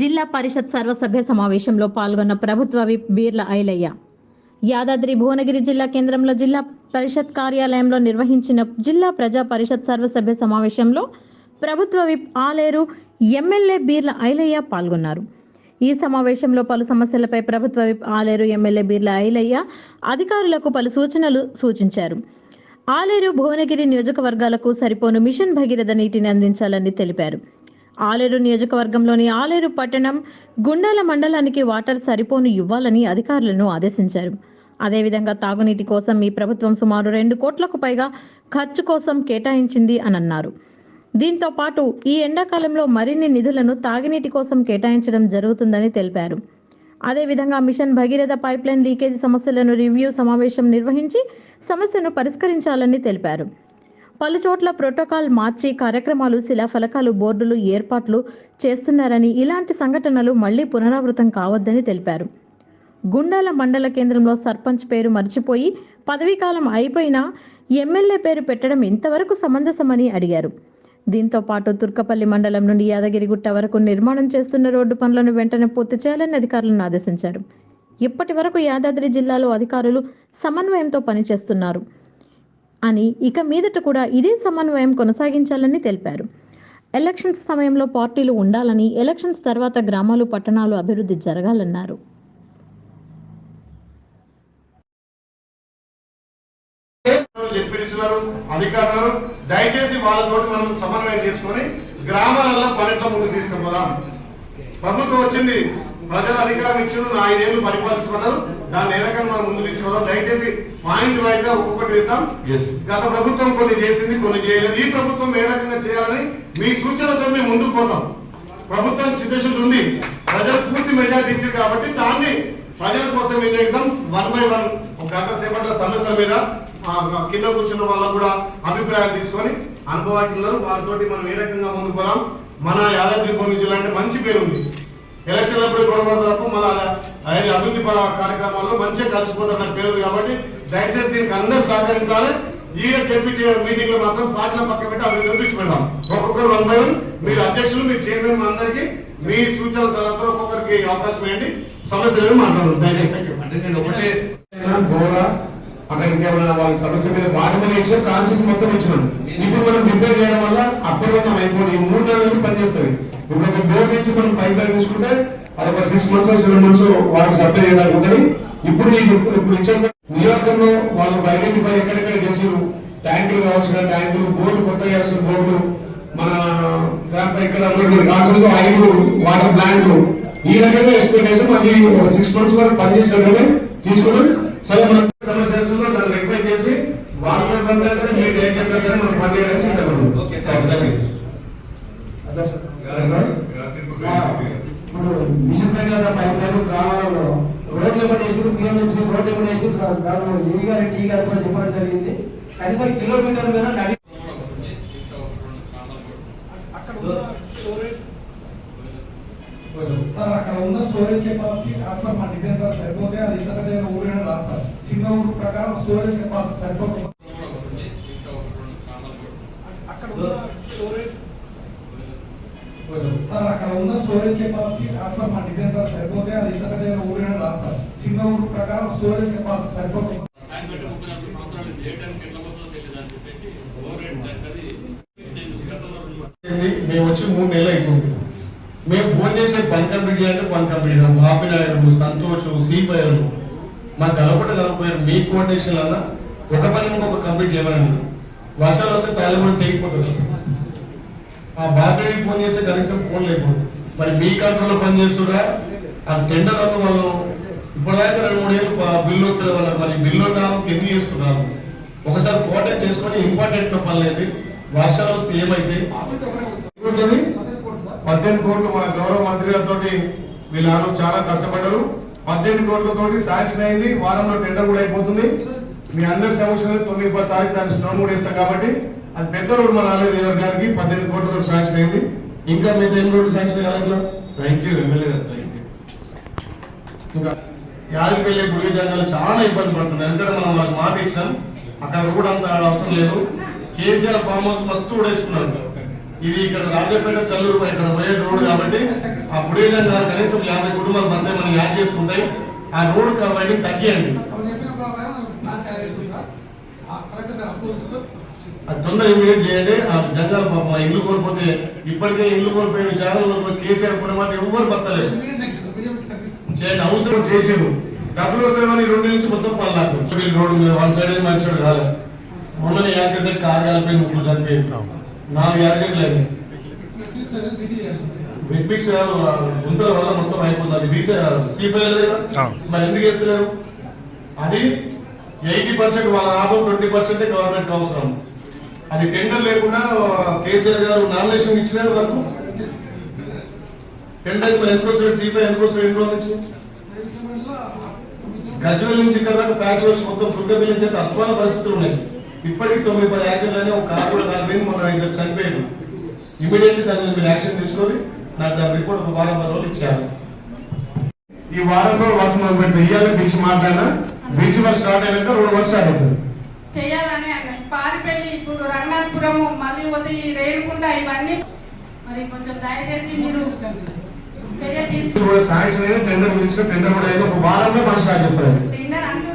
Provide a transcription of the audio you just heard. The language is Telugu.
జిల్లా పరిషత్ సర్వసభ్య సమావేశంలో పాల్గొన్న ప్రభుత్వ విప్ బీర్ల ఐలయ్య. యాదాద్రి భువనగిరి జిల్లా కేంద్రంలో జిల్లా పరిషత్ కార్యాలయంలో నిర్వహించిన జిల్లా ప్రజా పరిషత్ సర్వసభ్య సమావేశంలో ప్రభుత్వ విప్ ఆలేరు ఎమ్మెల్యే బీర్ల ఐలయ్య పాల్గొన్నారు. ఈ సమావేశంలో పలు సమస్యలపై ప్రభుత్వ విప్ ఆలేరు ఎమ్మెల్యే బీర్ల ఐలయ్య అధికారులకు పలు సూచనలు సూచించారు. ఆలేరు భువనగిరి నియోజకవర్గాలకు సరిపోను మిషన్ భగీరథ నీటిని అందించాలని తెలిపారు. ఆలేరు నియోజకవర్గంలోని ఆలేరు పట్టణం గుండాల మండలానికి వాటర్ సరిపోను ఇవ్వాలని అధికారులను ఆదేశించారు. అదేవిధంగా తాగునీటి కోసం ఈ ప్రభుత్వం సుమారు రెండు కోట్లకు పైగా ఖర్చు కోసం కేటాయించింది అని అన్నారు దీంతో పాటు ఈ ఎండాకాలంలో మరిన్ని నిధులను తాగునీటి కోసం కేటాయించడం జరుగుతుందని తెలిపారు. అదేవిధంగా మిషన్ భగీరథ పైప్లైన్ లీకేజీ సమస్యలను రివ్యూ సమావేశం నిర్వహించి సమస్యను పరిష్కరించాలని తెలిపారు. పలు చోట్ల ప్రోటోకాల్ మార్చి కార్యక్రమాలు శిలాఫలకాలు బోర్డులు ఏర్పాట్లు చేస్తున్నారని ఇలాంటి సంఘటనలు మళ్ళీ పునరావృతం కావద్దని తెలిపారు. గుండాల మండల కేంద్రంలో సర్పంచ్ పేరు మర్చిపోయి పదవీకాలం అయిపోయినా ఎమ్మెల్యే పేరు పెట్టడం ఇంతవరకు సమంజసమని అడిగారు. దీంతో పాటు తుర్కపల్లి మండలం నుండి యాదగిరిగుట్ట వరకు నిర్మాణం చేస్తున్న రోడ్డు పనులను వెంటనే పూర్తి చేయాలని అధికారులను ఆదేశించారు. ఇప్పటి వరకు యాదాద్రి జిల్లాలో అధికారులు సమన్వయంతో పనిచేస్తున్నారు. అని ఇక మీదట కూడా ఇదే సమన్వయం కొనసాగించాలని తెలిపారు. ఎలక్షన్స్ సమయంలో పార్టీలు ఉండాలని ఎలక్షన్స్ తర్వాత గ్రామాలు పట్టణాలు అభివృద్ధి జరగాలన్నారు. చెప్పిస్తున్నారు అధికారులు దయచేసి వాళ్ళతో మనం సమన్వయం చేసుకొని గ్రామాలలో పనిట్ల ముందుకు తీసుకుపోదాం. ప్రభుత్వం వచ్చింది ప్రజల అధికారం ఇచ్చిన ఐదేళ్ళు పరిపాలిస్తున్నారు దాన్ని ఏ రకంగా మనం ముందు తీసుకుపోదాం దయచేసి పాయింట్ వైజ్గా ఒక్కొక్కటి ఇద్దాం గత ప్రభుత్వం కొన్ని చేసింది కొన్ని చేయలేదు. ఈ ప్రభుత్వం ఏ రకంగా చేయాలని మీ సూచనలతో మేము ముందుకు పోతాం. ప్రభుత్వం చిత్తశుద్ధి ఉంది. ప్రజలు పూర్తి మెజార్టీ ఇచ్చారు కాబట్టి దాన్ని ప్రజల కోసం వినియోగిద్దాం వన్ బై వన్ ఒక గంట సేపట్ల సమస్యల మీద కింద కూర్చున్న వాళ్ళకు కూడా అభిప్రాయాలు తీసుకొని అనుభవాలు వాళ్ళతోటి మనం ఏ రకంగా ముందుకు పోదాం? మన యాదాద్రి భూమి జిల్లా అంటే మంచి పేరు ఉంది. ఎలక్షన్ అప్పుడు గొడవడతారు మన ఆయన అభివృద్ధి కార్యక్రమాల్లో మంచిగా కలిసిపోతున్న పేరు కాబట్టి దయచేసి దీనికి అందరూ సహకరించాలి. ఈయన చెప్పించే మీటింగ్లో మాత్రం పార్టీల పక్క పెట్టి అభివృద్ధి దృష్టి పెడదాం ఒక్కొక్కరు వన్ బై వన్ మీరు అధ్యక్షులు మీరు చైర్మన్ అందరికీ మీ సూచన సలహాతో ఒక్కొక్కరికి అవకాశం వేయండి సమస్యలు మాట్లాడదు. దయచేసి అంటే నేను ఒకటే గోరా అక్కడ ఇంకేమైనా వాళ్ళ సమస్య మీద వాటి ఇచ్చాం కాన్షియస్ మొత్తం ఇచ్చినాం. ఇప్పుడు మనం రిపేర్ చేయడం వల్ల అప్రమత్తం అయిపోయింది. ఈ మూడు నెలలు పనిచేస్తుంది ఇప్పుడు ఒక డోర్ నుంచి మనం పైప్ లైన్ తీసుకుంటే అది ఒక సిక్స్ మంత్స్ సెవెన్ మంత్స్ వాళ్ళకి సప్లై చేయడానికి ఉంటుంది. ఇప్పుడు ఈ ఇప్పుడు ఇప్పుడు ఇచ్చిన నియోజకంలో వాళ్ళు ఐడెంటిఫై ఎక్కడెక్కడ చేసారు ట్యాంకులు కావాల్సిన ట్యాంకులు బోర్డు కొత్త చేయాల్సిన బోర్డు మన దాంట్లో ఇక్కడ ఐదు వాటర్ ప్లాంట్లు. ఈ రకంగా ఎక్స్పెక్టేషన్ మళ్ళీ మనకి సిక్స్ మంత్స్ వరకు పనిచేసినట్టుగా తీసుకుని సరే మన సమస్య ఉందో దాన్ని రిక్వెస్ట్ చేసి వాళ్ళ పని చేస్తే మీరు ఏం చెప్పారు మనం పని చేయడానికి థాంక్యూ. ఇప్పుడు మిషన్ భగీరథ పైప్ లైన్ గ్రామాలలో రోడ్లు ఇవ్వడం వేసి బిఎంఎంసీ రోడ్లు ఇవ్వడం వేసి దానిలో ఏ గారి టీ గారు కూడా చెప్పడం జరిగింది. కనీసం కిలోమీటర్ మీద నడి అక్కడ ఉన్న స్టోరేజ్ సార్ అక్కడ ఉన్న స్టోరేజ్ కెపాసిటీ యాజ్ పర్ మా డిజైన్ ద్వారా సరిపోతే అది ఇంత పెద్ద చిన్న ఊరు ప్రకారం స్టోరేజ్ కెపాసిటీ సరిపోతుంది. అక్కడ ఉన్న స్టోరేజ్ సార్ అక్కడ ఉన్న స్టోరేజ్ కెపాసిటీ యాజ్ పర్ మా డిజైన్ ద్వారా సరిపోతే అది ఇంత పెద్ద ఊరైనా రాదు సార్. చిన్న ఊరు ప్రకారం స్టోరేజ్ కెపాసిటీ సరిపోతుంది. మేము వచ్చి మూడు నెలలు అవుతుంది మేము ఫోన్ చేసే పని కంప్లీట్ చేయాలంటే పని కంప్లీట్ చేయాలి బాపి నాయుడు సంతోష్ సీపయ్యారు మాకు కలపట కలపపోయారు మీ కోటేషన్ వల్ల ఒక పని ఇంకొక కంప్లీట్ చేయమని వర్షాలు వస్తే తాళి కూడా తెగిపోతుంది. ఆ బాపి ఫోన్ చేస్తే కనీసం ఫోన్ లేకపోతే మరి మీ కంట్రోల్లో పనిచేస్తుందా ఆ టెండర్ అన్న వాళ్ళు ఇప్పటిదాకా రెండు మూడు ఏళ్ళు బిల్లు వస్తుంది వాళ్ళు మరి బిల్లు కాలం ఎన్ని చేస్తున్నారు. ఒకసారి కోటెక్ట్ చేసుకొని ఇంపార్టెంట్ పని లేదు. వర్షాలు వస్తే ఏమైతే? పద్దెనిమిది కోట్లు మన గౌరవ మంత్రి గారితో వీళ్ళు చాలా కష్టపడ్డారు. పద్దెనిమిది కోట్లతోటి శాంక్షన్ అయింది. వారంలో టెండర్ కూడా అయిపోతుంది. మీ అందరి సమస్యలు తొమ్మిది పది తారీఖు దాన్ని స్టోన్ కూడా వేస్తాం కాబట్టి అది పెద్ద రోడ్డు మన ఆలయ నియోజకవర్గానికి పద్దెనిమిది కోట్లతో శాంక్షన్ అయింది. ఇంకా మీద ఎన్ని రోడ్డు శాంక్షన్ కావాలి థ్యాంక్ యూ ఎమ్మెల్యే గారు. థ్యాంక్ యూ ఇంకా యాడికి వెళ్ళే గుడి జనాలు చాలా ఇబ్బంది పడుతున్నారు. ఎందుకంటే మనం వాళ్ళకి మాట ఇచ్చినాం. అక్కడ రోడ్ అంత అవసరం లేదు. కేసీఆర్ ఫామ్ హౌస్ మస్తు ఊడేసుకున్నారు. ఇది ఇక్కడ రాజపేట చల్లూరు ఇక్కడ పోయే రోడ్ కాబట్టి ఆ గారు కనీసం యాభై కుటుంబాలు బస్తాయి మనం యాడ్ చేసుకుంటాయి ఆ రోడ్ కాబట్టి తగ్గియండి. తొందర ఇమీడియట్ చేయండి ఆ జంగాలు పాపం ఇల్లు కోల్పోతే ఇప్పటికే ఇల్లు కోల్పోయిన జాగ్రత్తలు కేసీఆర్ పుణ్యమాట ఎవరు బతలేదు మీడియం తగ్గిస్తుంది మీడియం తగ్గిస్తుంది చేయండి అవసరం చేసారు డబ్బులు వస్తాయని రెండు నుంచి మొత్తం పల్లాకు. రోడ్డు మీద వన్ సైడ్ మంచి కాలేదు మొన్ననే యాక్సిడెంట్ కార్ కాలిపోయి ముగ్గురు చనిపోయి నాలుగు యాక్సిడెంట్లు అయినాయి వెబ్మిక్స్ గుంతల వల్ల మొత్తం అయిపోతుంది. బీసీ సీఫైల్ మరి ఎందుకు వేస్తలేరు? అది ఎయిటీ పర్సెంట్ వాళ్ళ లాభం ట్వంటీ పర్సెంట్ గవర్నమెంట్ అవసరం. అది టెండర్ లేకుండా కేసీఆర్ గారు నామినేషన్ ఇచ్చినారు వరకు. టెండర్ మరి నుంచి? గజ్వెల్ నుంచి ఇక్కడ దాకా ప్యాచ్ వర్క్స్ మొత్తం బిల్లు చేత అధ్వాన పరిస్థితులు ఉన్నాయి. ఇప్పటికి తొమ్మిది పది యాక్సిడెంట్లనే ఒక కార్ కూడా కాలిపోయింది మన ఇద్దరు చనిపోయారు ఇమీడియట్లీ దాని మీద యాక్షన్ తీసుకొని నాకు దాని రిపోర్ట్ ఒక వారం పది రోజులు ఇచ్చారు. ఈ వారంలో వర్క్ మొదలు పెట్టి. ఇయ్యాలి బీచ్ మాట్లాడినా. బీచ్ వర్క్ స్టార్ట్ అయినాక రోడ్ వర్క్ స్టార్ట్ అవుతుంది చేయాలని పారిపల్లి ఇప్పుడు రంగనాథపురం మళ్ళీ ఈ రేణుకుంట ఇవన్నీ. మరి కొంచెం దయచేసి మీరు శాంక్షన్ అయిన టెండర్ పిలిచిన టెండర్ కూడా అయిన ఒక వారంలో మనం స్టార్ట్ చేస్తారు. టెండర్ అంటూ